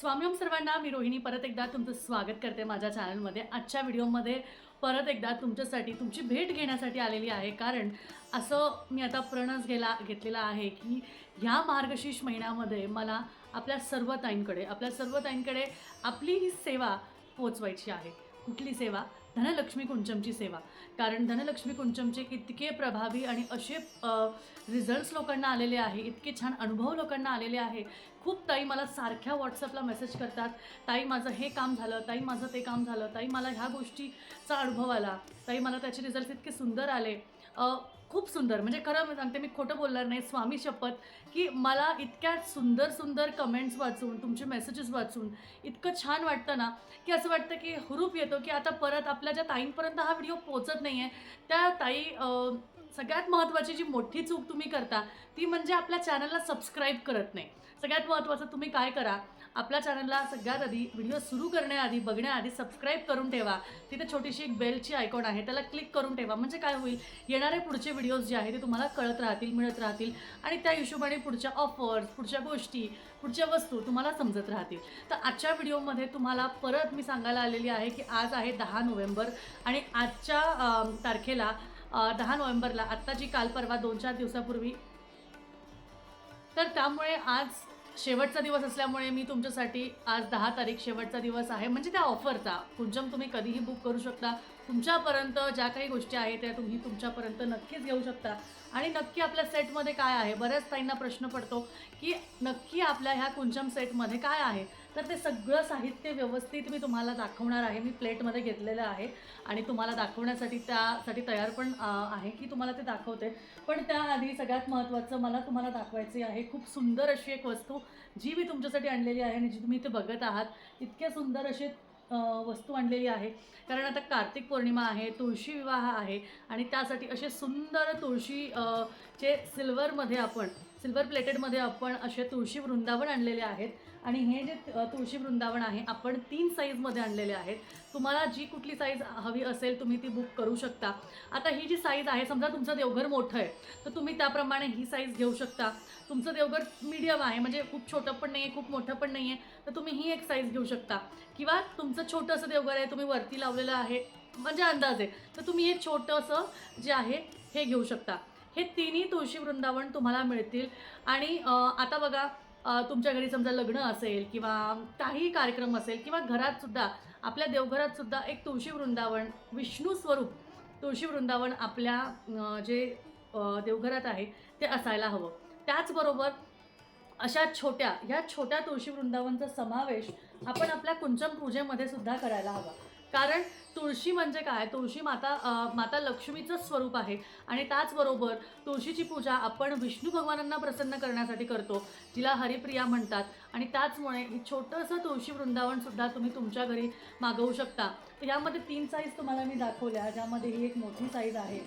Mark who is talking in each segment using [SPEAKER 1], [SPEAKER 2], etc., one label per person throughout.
[SPEAKER 1] स्वामीम सर्वांना मी रोहिणी परत एकदा तुमचं स्वागत करते माझ्या चॅनलमध्ये. आजच्या व्हिडिओमध्ये परत एकदा तुमच्यासाठी तुमची भेट घेण्यासाठी आलेली आहे. कारण असं मी आता प्रणस गेला घेतलेला आहे की ह्या मार्गशीर्ष महिन्यामध्ये मला आपल्या सर्व ताईंकडे आपल्या सर्व ताईंकडे आपली ही सेवा पोचवायची आहे. कुठली सेवा? धनलक्ष्मी कुंचमची सेवा. कारण धनलक्ष्मी कुंचमचे इतके प्रभावी आणि असे रिझल्ट्स लोकांना आलेले आहे इतके छान अनुभव लोकांना आलेले आहे. खूप ताई मला सारख्या व्हॉट्सअपला मेसेज करतात. ताई माझं हे काम झालं ताई माझं ते काम झालं ताई मला ह्या गोष्टीचा अनुभव आला. ताई मला त्याचे रिझल्ट इतके सुंदर आले. खूप सुंदर. म्हणजे खरं मी सांगते मी खोटं बोलणार नाही. स्वामी शपथ की मला इतक्या सुंदर सुंदर कमेंट्स वाचून तुमचे मेसेजेस वाचून इतकं छान वाटतं ना की असं वाटतं की हुरूप येतो की आता परत आपल्या ज्या ताईंपर्यंत हा व्हिडिओ पोचत नाही आहे त्या ताई सगळ्यात महत्त्वाची जी मोठी चूक तुम्ही करता ती म्हणजे आपल्या चॅनलला सबस्क्राईब करत नाही. सगळ्यात महत्त्वाचं तुम्ही काय करा आपल्या चॅनलला सगळ्यात आधी व्हिडिओ सुरू करण्याआधी बघण्याआधी सबस्क्राईब करून ठेवा. तिथे छोटीशी एक बेलची आयकॉन आहे त्याला क्लिक करून ठेवा. म्हणजे काय होईल? येणारे पुढचे व्हिडिओज जे आहे ते तुम्हाला कळत राहतील मिळत राहतील. आणि त्या हिशोबाने पुढच्या ऑफर्स पुढच्या गोष्टी पुढच्या वस्तू तुम्हाला समजत राहतील. तर आजच्या व्हिडिओमध्ये तुम्हाला परत मी सांगायला आलेली आहे की आज आहे दहा नोव्हेंबर. आणि आजच्या तारखेला दहा नोव्हेंबरला आत्ता जी काल परवा दोन चार दिवसापूर्वी. तर त्यामुळे आज शेवटचा दिवस असल्यामुळे मी तुमच्यासाठी आज दहा तारीख शेवटचा दिवस आहे. म्हणजे त्या ऑफरचा. पुंजम तुम्ही कधीही बुक करू शकता. तुमच्यापर्यंत ज्या काही गोष्टी आहेत त्या तुम्ही तुमच्यापर्यंत नक्कीच घेऊ शकता. आणि नक्की आपल्या सेटमध्ये काय आहे? बऱ्याच ताईंना प्रश्न पडतो की नक्की आपल्या ह्या कुंचम सेटमध्ये काय आहे? तर ते सगळं साहित्य व्यवस्थित मी तुम्हाला दाखवणार आहे. मी प्लेटमध्ये घेतलेलं आहे आणि तुम्हाला दाखवण्यासाठी त्यासाठी तयार पण आहे की तुम्हाला ते दाखवते. पण त्याआधी सगळ्यात महत्त्वाचं मला तुम्हाला दाखवायचे आहे खूप सुंदर अशी एक वस्तू जी मी तुमच्यासाठी आणलेली आहे आणि जी तुम्ही इथे बघत आहात. इतक्या सुंदर असे वस्तू आणलेली आहे. कारण आता कार्तिक पौर्णिमा आहे तुळशी विवाह आहे आणि त्यासाठी असे सुंदर तुळशी चे सिल्वरमध्ये आपण सिल्वर प्लेटेडमध्ये आपण असे तुळशी वृंदावन आणलेले आहेत. आणि हे जे तुळशी वृंदावन आहे आपण तीन साईजमध्ये आणलेले आहेत. तुम्हाला जी कुठली साईज हवी असेल तुम्ही ती बुक करू शकता. आता ही जी साईज आहे समजा तुमचं देवघर मोठं आहे तर तुम्ही त्याप्रमाणे ही साईज घेऊ शकता. तुमचं देवघर मीडियम आहे म्हणजे खूप छोटं पण नाही आहे खूप मोठं पण नाही आहे तर तुम्ही ही एक साईज घेऊ शकता. किंवा तुमचं छोटंसं देवघर आहे तुम्ही वरती लावलेलं आहे म्हणजे अंदाज आहे तर तुम्ही एक छोटंसं जे आहे हे घेऊ शकता. हे तिन्ही तुळशी वृंदावन तुम्हाला मिळतील. आणि आता बघा तुमच्या घरी समजा लग्न असेल किंवा काही कार्यक्रम असेल किंवा घरात सुद्धा आपल्या देवघरात सुद्धा एक तुळशी वृंदावन विष्णू स्वरूप तुळशी वृंदावन आपल्या जे देवघरात आहे ते असायला हवं. त्याचबरोबर अशा छोट्या ह्या छोट्या तुळशी वृंदावनचा समावेश आपण आपल्या कुंचम पूजेमध्ये सुद्धा करायला हवा. कारण तुळशी म्हणजे काय? तुळशी माता माता लक्ष्मीचं स्वरूप आहे. आणि त्याचबरोबर तुळशीची पूजा आपण विष्णू भगवानांना प्रसन्न करण्यासाठी करतो जिला हरिप्रिया म्हणतात. आणि त्याचमुळे हे छोटंसं तुळशी वृंदावनसुद्धा तुम्ही तुमच्या घरी मागवू शकता. यामध्ये तीन साईज तुम्हाला मी दाखवल्या ज्यामध्ये ही एक मोठी साईज आहे.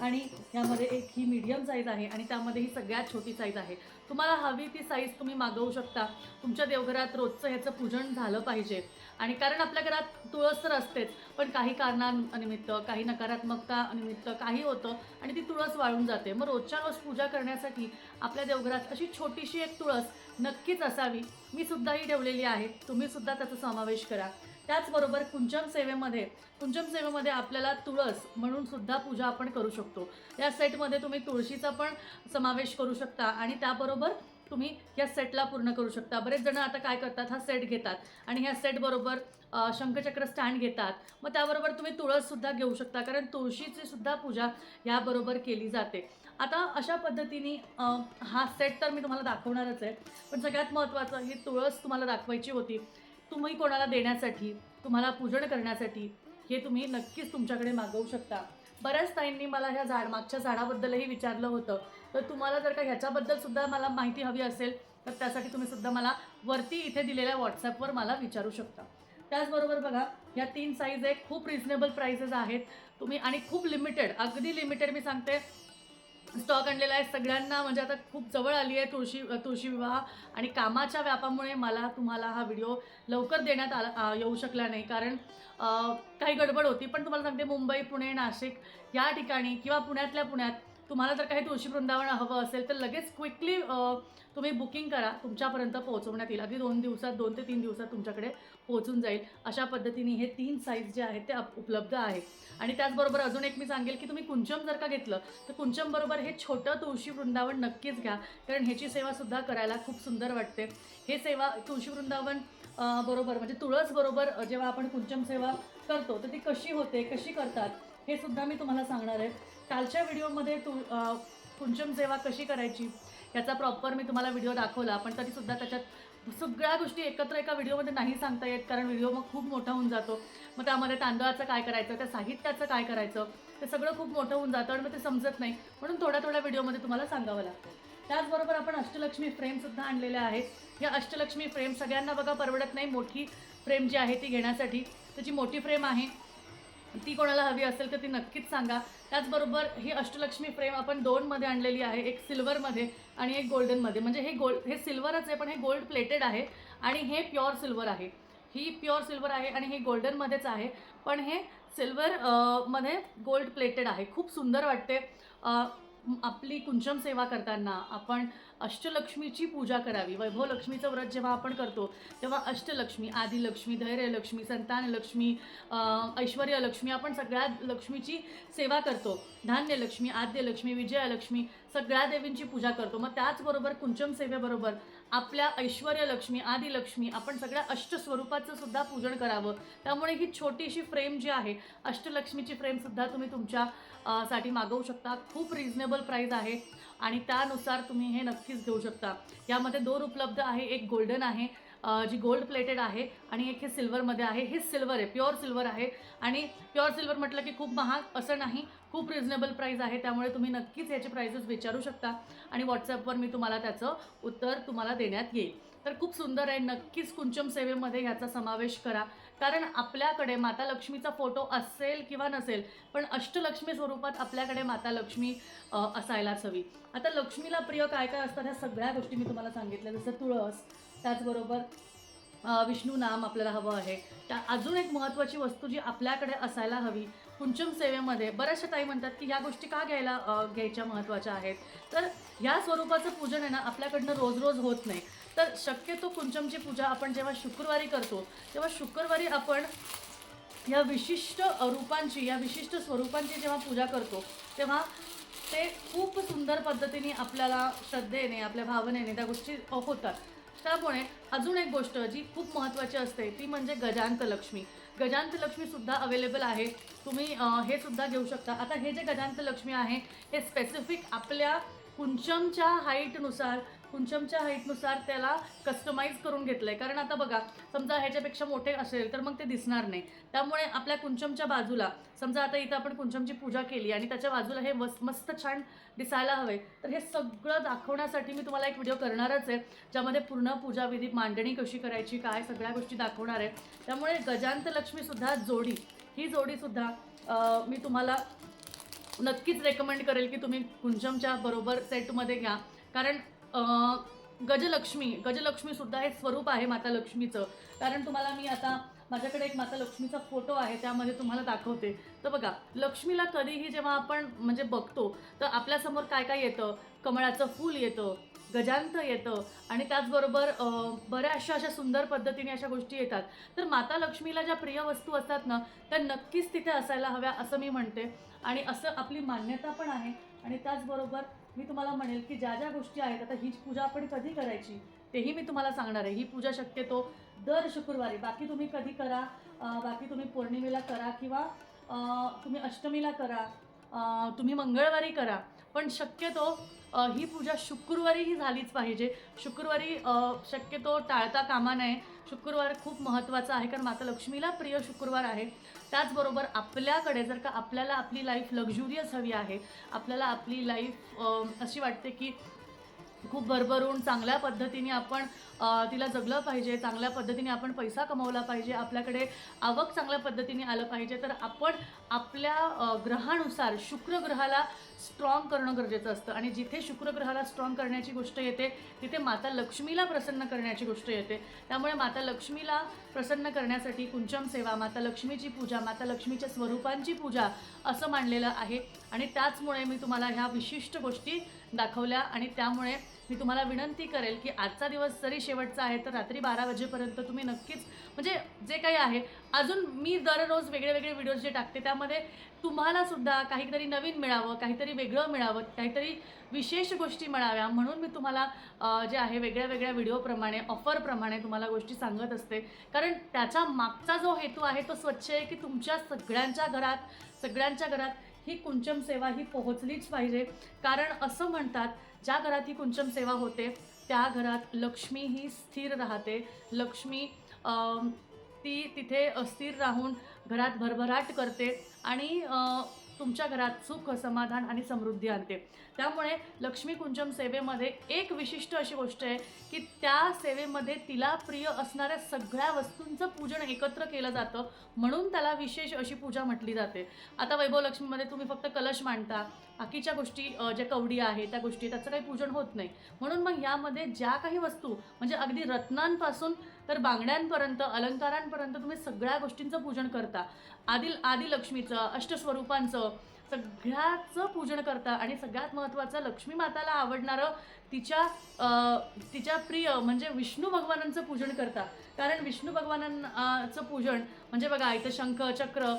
[SPEAKER 1] आणि यामध्ये एक ही मीडियम साईज आहे आणि त्यामध्ये ही सगळ्यात छोटी साईज आहे. तुम्हाला हवी ती साईज तुम्ही मागवू शकता. तुमच्या देवघरात रोजचं ह्याचं पूजन झालं पाहिजे. आणि कारण आपल्या घरात तुळस तर असतेच पण काही कारणानिमित्त काही नकारात्मकता निमित्त काही होतं आणि ती तुळस वाळून जाते. मग रोजच्या रोज पूजा करण्यासाठी आपल्या देवघरात अशी छोटीशी एक तुळस नक्कीच असावी. मी सुद्धा ही ठेवलेली आहे. तुम्ही सुद्धा त्याचा समावेश करा. त्याचबरोबर कुंचम सेवेमध्ये कुंचम सेवेमध्ये आपल्याला तुळस म्हणून सुद्धा पूजा आपण करू शकतो. या सेटमध्ये तुम्ही तुळशीचा पण समावेश करू शकता आणि त्याबरोबर तुम्ही या सेटला पूर्ण करू शकता. बरेच जण आता काय करतात हा सेट घेतात आणि ह्या सेटबरोबर शंखचक्र स्टँड घेतात. मग त्याबरोबर तुम्ही तुळससुद्धा घेऊ शकता कारण तुळशीची सुद्धा पूजा याबरोबर केली जाते. आता अशा पद्धतीने हा सेट तर मी तुम्हाला दाखवणारच आहे पण सगळ्यात महत्त्वाचं ही तुळस तुम्हाला दाखवायची होती. तुम्ही कोणाला देण्यासाठी तुम्हाला पूजन करण्यासाठी हे तुम्ही नक्कीच तुमच्याकडे मागवू शकता. बऱ्याच ताईंनी मला ह्या झाड मागच्या झाडाबद्दलही विचारलं होतं. तर तुम्हाला जर का ह्याच्याबद्दल सुद्धा मला माहिती हवी असेल तर त्यासाठी तुम्ही सुद्धा मला वरती इथे दिलेल्या व्हॉट्सॲपवर मला विचारू शकता. त्याचबरोबर बघा या तीन साईज आहे खूप रिझनेबल प्राइसेस आहेत. तुम्ही आणि खूप लिमिटेड अगदी लिमिटेड मी सांगते स्टॉक आणलेला आहे. सगळ्यांना म्हणजे आता खूप जवळ आली आहे तुळशी तुळशी विवाह. आणि कामाच्या व्यापामुळे मला तुम्हाला हा व्हिडिओ लवकर देण्यात आला येऊ शकला नाही. कारण काही गडबड होती. पण तुम्हाला सांगते मुंबई पुणे नाशिक या ठिकाणी किंवा पुण्यातल्या पुण्यात तुम्हाला जर काही तुळशी वृंदावन हवं असेल तर लगेच क्विकली तुम्ही बुकिंग करा. तुमच्यापर्यंत पोहोचवण्यात येईल. अगदी दोन दिवसात दोन ते तीन दिवसात तुमच्याकडे पोहोचून जाईल. अशा पद्धतीने हे तीन साईज जे आहेत ते अप- उपलब्ध आहे आणि त्याचबरोबर अजून एक मी सांगेल की तुम्ही कुंचम जर का घेतलं तर कुंचमबरोबर हे छोटं तुळशी वृंदावन नक्कीच घ्या. कारण ह्याची सेवासुद्धा करायला खूप सुंदर वाटते. हे सेवा तुळशी वृंदावन बरोबर म्हणजे तुळस बरोबर जेव्हा आपण कुंचम सेवा करतो तर ती कशी होते कशी करतात हे सुद्धा मी तुम्हाला सांगणार आहे. कालच्या व्हिडिओमध्ये तु कुंचम सेवा कशी करायची याचा प्रॉपर मी तुम्हाला व्हिडिओ दाखवला पण तरीसुद्धा त्याच्यात सगळ्या गोष्टी एकत्र एका व्हिडिओमध्ये नाही सांगता येत कारण व्हिडिओ मग खूप मोठा होऊन जातो. मग त्यामध्ये तांदळाचं काय करायचं त्या साहित्याचं काय करायचं ते सगळं खूप मोठं होऊन जातं आणि मग ते समजत नाही. म्हणून थोड्या थोड्या व्हिडिओमध्ये तुम्हाला सांगावं लागतं. त्याचबरोबर आपण अष्टलक्ष्मी फ्रेमसुद्धा आणलेल्या आहेत. या अष्टलक्ष्मी फ्रेम सगळ्यांना बघा परवडत नाही. मोठी फ्रेम जी आहे ती घेण्यासाठी त्याची मोठी फ्रेम आहे. ती कोणाला हवी असेल तर ती नक्कीच सांगा. त्याचबरोबर ही अष्टलक्ष्मी फ्रेम आपण दोनमध्ये आणलेली आहे एक सिल्वरमध्ये आणि एक गोल्डनमध्ये म्हणजे हे गोल्ड हे सिल्वरच आहे पण हे गोल्ड प्लेटेड आहे आणि हे प्युअर सिल्वर आहे. ही प्युअर सिल्वर आहे आणि हे गोल्डनमध्येच आहे. पण हे सिल्वर मध्ये गोल्ड प्लेटेड आहे. खूप सुंदर वाटते. आपली कुंचम सेवा करताना आपण अष्टलक्ष्मीची पूजा करावी. वैभव लक्ष्मीचं व्रत जेव्हा आपण करतो तेव्हा अष्टलक्ष्मी आदिलक्ष्मी धैर्यलक्ष्मी संतानलक्ष्मी ऐश्वर्यलक्ष्मी आपण सगळ्या लक्ष्मीची सेवा करतो. धान्यलक्ष्मी आद्यलक्ष्मी विजयालक्ष्मी सगळ्या देवींची पूजा करतो. मग त्याचबरोबर कुंचम सेवेबरोबर आपल्या ऐश्वर्यलक्ष्मी आदिलक्ष्मी आपण सगळ्या अष्टस्वरूपाचं सुद्धा पूजन करावं. त्यामुळे ही छोटीशी फ्रेम जी आहे अष्टलक्ष्मीची फ्रेमसुद्धा तुम्ही तुमच्या साठी मागवू शकता. खूप रिझनेबल प्राईज आहे. आणि त्यानुसार तुम्ही हे नक्कीच घेऊ शकता. यामध्ये दोन उपलब्ध आहे एक गोल्डन आहे जी गोल्ड प्लेटेड आहे आणि एक हे सिल्वरमध्ये आहे. हे सिल्वर आहे प्युअर सिल्वर आहे. आणि प्युअर सिल्वर म्हटलं की खूप महाग असं नाही खूप रिझनेबल प्राईज आहे. त्यामुळे तुम्ही नक्कीच याचे प्राइजेस विचारू शकता आणि व्हॉट्सॲपवर मी तुम्हाला त्याचं उत्तर तुम्हाला देण्यात येईल. तर खूप सुंदर आहे नक्कीच कुंचम सेवेमध्ये ह्याचा समावेश करा. कारण आपल्याकडे माता लक्ष्मीचा फोटो असेल किंवा नसेल पण अष्टलक्ष्मी स्वरूपात आपल्याकडे माता लक्ष्मी असायलाच हवी. आता लक्ष्मीला प्रिय काय काय असतात ह्या सगळ्या गोष्टी मी तुम्हाला सांगितल्या जसं तुळस त्याचबरोबर विष्णू नाम आपल्याला हवं आहे. त्या अजून एक महत्त्वाची वस्तू जी आपल्याकडे असायला हवी कुंचम सेवेमध्ये बऱ्याचशा ताई म्हणतात की ह्या गोष्टी का घ्यायला घ्यायच्या महत्त्वाच्या आहेत? तर ह्या स्वरूपाचं पूजन आहे ना आपल्याकडनं रोज रोज होत नाही. तर शक्यतो कुंचमची पूजा आपण जेव्हा शुक्रवारी करतो तेव्हा शुक्रवारी आपण या विशिष्ट रूपांची या विशिष्ट स्वरूपांची जेव्हा पूजा करतो तेव्हा ते खूप सुंदर पद्धतीने आपल्याला श्रद्धेने आपल्या भावनेने त्या गोष्टी होतात. त्यामुळे अजून एक गोष्ट जी खूप महत्त्वाची असते ती म्हणजे गजांत लक्ष्मी. गजांत लक्ष्मीसुद्धा अवेलेबल आहे. तुम्ही हे सुद्धा घेऊ शकता. आता हे जे गजांत लक्ष्मी आहे हे स्पेसिफिक आपल्या कुंचमच्या हाईटनुसार कुंचमच्या हाईटनुसार त्याला कस्टमाइज करून घेतलं आहे कारण आता बघा समजा ह्याच्यापेक्षा मोठे असेल तर मग ते दिसणार नाही. त्यामुळे आपल्या कुंचमच्या बाजूला समजा आता इथं आपण कुंचमची पूजा केली आणि त्याच्या बाजूला हे मस्त मस्त छान दिसायला हवे तर हे सगळं दाखवण्यासाठी मी तुम्हाला एक व्हिडिओ करणारच आहे ज्यामध्ये पूर्ण पूजाविधी मांडणी कशी करायची काय सगळ्या गोष्टी दाखवणार आहे. त्यामुळे गजांत लक्ष्मीसुद्धा जोडी ही जोडीसुद्धा मी तुम्हाला नक्कीच रेकमेंड करेल की तुम्ही कुंचमच्या बरोबर सेटमध्ये घ्या. कारण गजलक्ष्मी गजलक्ष्मीसुद्धा हे स्वरूप आहे माता लक्ष्मीचं. कारण तुम्हाला मी आता माझ्याकडे एक माता लक्ष्मीचा फोटो आहे त्यामध्ये तुम्हाला दाखवते. तर बघा लक्ष्मीला कधीही जेव्हा आपण म्हणजे बघतो तर आपल्यासमोर काय काय येतं? कमळाचं फूल येतं गजांत येतं आणि त्याचबरोबर बऱ्याचशा अशा सुंदर पद्धतीने अशा गोष्टी येतात. तर माता लक्ष्मीला ज्या प्रिय वस्तू असतात ना त्या नक्कीच तिथे असायला हव्या असं मी म्हणते. आणि असं आपली मान्यता पण आहे. आणि त्याचबरोबर मी तुम्हाला म्हणेल की ज्या ज्या गोष्टी आहेत आता ही पूजा आपण कधी करायची? तेही मी तुम्हाला सांगणार आहे. ही पूजा शक्यतो दर शुक्रवारी. बाकी तुम्ही कधी करा बाकी तुम्ही पौर्णिमेला करा किंवा तुम्ही अष्टमीला करा तुम्ही मंगळवारी करा. पण शक्यतो ही पूजा शुक्रवारी ही झालीच पाहिजे. शुक्रवारी शक्यतो टाळता कामा नये. शुक्रवार खूप महत्त्वाचा आहे कारण माता लक्ष्मीला प्रिय शुक्रवार आहे. त्याचबरोबर आपल्याकडे जर का आपल्याला आपली लाईफ लक्झुरियस हवी आहे आपल्याला आपली लाईफ अशी वाटते की खूप भरभरून चांगल्या पद्धतीने आपण तिला जगलं पाहिजे चांगल्या पद्धतीने आपण पैसा कमवला पाहिजे आपल्याकडे आवक चांगल्या पद्धतीने आलं पाहिजे तर आपण आपल्या ग्रहानुसार शुक्र ग्रहाला स्ट्रॉंग करणं गरजेचं असतं. आणि जिथे शुक्र ग्रहाला स्ट्रॉंग करण्याची गोष्ट येते तिथे माता लक्ष्मीला प्रसन्न करण्याची गोष्ट येते. त्यामुळे माता लक्ष्मीला प्रसन्न करण्यासाठी कुंचम सेवा माता लक्ष्मीची पूजा माता लक्ष्मीच्या स्वरूपांची पूजा असं मांडलेलं आहे. आणि त्याचमुळे मी तुम्हाला ह्या विशिष्ट गोष्टी दाखवल्या आणि त्यामुळे मी तुम्हाला विनंती करेल की आजचा दिवस जरी शेवटचा आहे तर रात्री बारा वाजेपर्यंत तुम्ही नक्कीच म्हणजे जे काही आहे अजून मी दररोज वेगळे वेगळे व्हिडिओज जे टाकते त्यामध्ये तुम्हालासुद्धा काहीतरी नवीन मिळावं काहीतरी वेगळं मिळावं काहीतरी विशेष गोष्टी मिळाव्या म्हणून मी तुम्हाला जे आहे वेगळ्या वेगळ्या व्हिडिओप्रमाणे ऑफरप्रमाणे तुम्हाला गोष्टी सांगत असते. कारण त्याच्या मागचा जो हेतू आहे तो स्वच्छ आहे की तुमच्या सगळ्यांच्या घरात सगळ्यांच्या घरात ही कुंचम सेवा ही पोहोचलीच पाहिजे. कारण असं म्हणतात ज्या घरात ही कुंचम सेवा होते त्या घरात लक्ष्मी ही स्थिर राहते. लक्ष्मी ती तिथे स्थिर राहून घरात भरभराट करते. आणि तुमच्या घरात सुख समाधान आणि समृद्धी आणते. त्यामुळे लक्ष्मी कुंजम सेवेमध्ये एक विशिष्ट अशी गोष्ट आहे की त्या सेवेमध्ये तिला प्रिय असणाऱ्या सगळ्या वस्तूंचं पूजन एकत्र केलं जातं म्हणून त्याला विशेष अशी पूजा म्हटली जाते. आता वैभव लक्ष्मीमध्ये तुम्ही फक्त कलश मांडता बाकीच्या गोष्टी ज्या कवडी आहे त्या गोष्टी त्याचं काही पूजन होत नाही. म्हणून मग यामध्ये ज्या काही वस्तू म्हणजे अगदी रत्नांपासून तर बांगड्यांपर्यंत अलंकारांपर्यंत तुम्ही सगळ्या गोष्टींचं पूजन करता. आदिल आदिलक्ष्मीचं अष्टस्वरूपांचं सगळ्याचं पूजन करता आणि सगळ्यात महत्त्वाचं लक्ष्मी माताला आवडणारं तिच्या तिच्या प्रिय म्हणजे विष्णू भगवानांचं पूजन करता. कारण विष्णू भगवानांचं पूजन म्हणजे बघा इथं शंख चक्र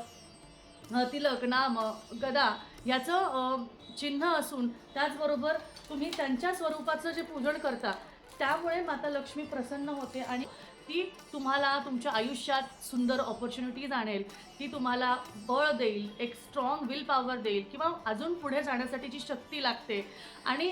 [SPEAKER 1] तिलक नाम गदा याचं चिन्ह असून त्याचबरोबर तुम्ही त्यांच्या स्वरूपाचं जे पूजन करता त्यामुळे माता लक्ष्मी प्रसन्न होते आणि ती तुम्हाला तुमच्या आयुष्यात सुंदर ऑपॉर्च्युनिटीज आणेल ती तुम्हाला बळ देईल एक स्ट्रॉंग विल पॉवर देईल किंवा अजून पुढे जाण्यासाठी जी शक्ती लागते. आणि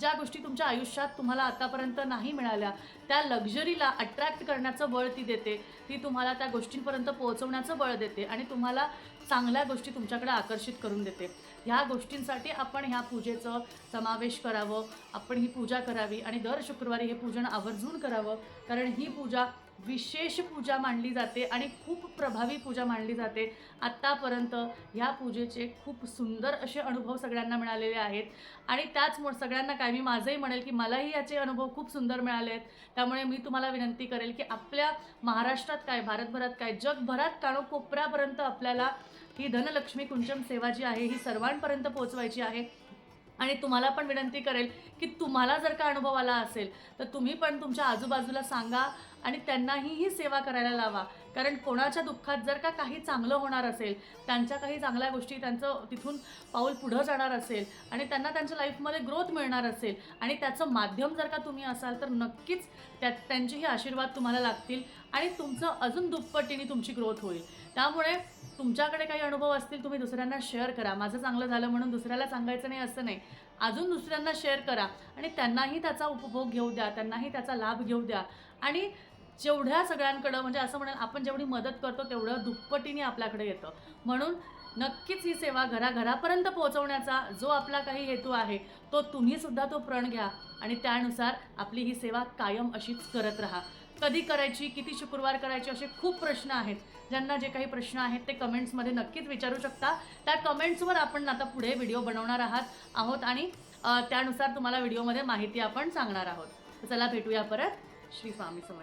[SPEAKER 1] ज्या गोष्टी तुमच्या आयुष्यात तुम्हाला आतापर्यंत नाही मिळाल्या त्या लक्झरीला अट्रॅक्ट करण्याचं बळ ती देते. ती तुम्हाला त्या गोष्टींपर्यंत पोहोचवण्याचं बळ देते आणि तुम्हाला चांगल्या गोष्टी तुमच्याकडे आकर्षित करून देते. ह्या गोष्टींसाठी आपण ह्या पूजेचं समावेश करावं. आपण ही पूजा करावी आणि दर शुक्रवारी हे पूजन आवर्जून करावं. कारण ही पूजा विशेष पूजा मानली जाते आणि खूप प्रभावी पूजा मानली जाते. आत्तापर्यंत ह्या पूजेचे खूप सुंदर असे अनुभव सगळ्यांना मिळालेले आहेत. आणि त्याचमुळे सगळ्यांना काय मी माझंही म्हणेल की मलाही याचे अनुभव खूप सुंदर मिळाले आहेत. त्यामुळे मी तुम्हाला विनंती करेल की आपल्या महाराष्ट्रात काय भारतभरात काय जगभरात कानोकोपऱ्यापर्यंत आपल्याला ही धनलक्ष्मी कुंचम सेवा जी आहे ही सर्वांपर्यंत पोहोचवायची आहे. आणि तुम्हाला पण विनंती करेल की तुम्हाला जर का अनुभव आला असेल तर तुम्ही पण तुमच्या आजूबाजूला सांगा. आणि त्यांनाही ही सेवा करायला लावा. कारण कोणाच्या दुःखात जर का काही चांगलं होणार असेल त्यांच्या काही चांगल्या गोष्टी त्यांचं तिथून पाऊल पुढं जाणार असेल आणि त्यांना त्यांच्या लाईफमध्ये ग्रोथ मिळणार असेल आणि त्याचं माध्यम जर का तुम्ही असाल तर नक्कीच त्या त्यांचेही आशीर्वाद तुम्हाला लागतील आणि तुमचं अजून दुप्पटीने तुमची ग्रोथ होईल. त्यामुळे तुमच्याकडे काही अनुभव असतील तुम्ही दुसऱ्यांना शेअर करा. माझं चांगलं झालं म्हणून दुसऱ्याला सांगायचं नाही असं नाही. अजून दुसऱ्यांना शेअर करा आणि त्यांनाही त्याचा उपभोग घेऊ द्या त्यांनाही त्याचा लाभ घेऊ द्या. आणि जेवढ्या सगळ्यांकडं म्हणजे असं म्हणाल आपण जेवढी मदत करतो तेवढं दुप्पटीने आपल्याकडे येतं. म्हणून नक्कीच ही सेवा घराघरापर्यंत पोहोचवण्याचा जो आपला काही हेतू आहे तो तुम्हीसुद्धा तो प्रण घ्या आणि त्यानुसार आपली ही सेवा कायम अशीच करत राहा. कधी करायची किती शुक्रवार करायची असे खूप प्रश्न आहेत. ज्यांना जे काही प्रश्न आहेत ते कमेंट्समध्ये नक्कीच विचारू शकता. त्या कमेंट्सवर आपण आता पुढे व्हिडिओ बनवणार आहात आहोत आणि त्यानुसार तुम्हाला व्हिडिओमध्ये माहिती आपण सांगणार आहोत. चला भेटूया परत. श्री स्वामी समर्थ.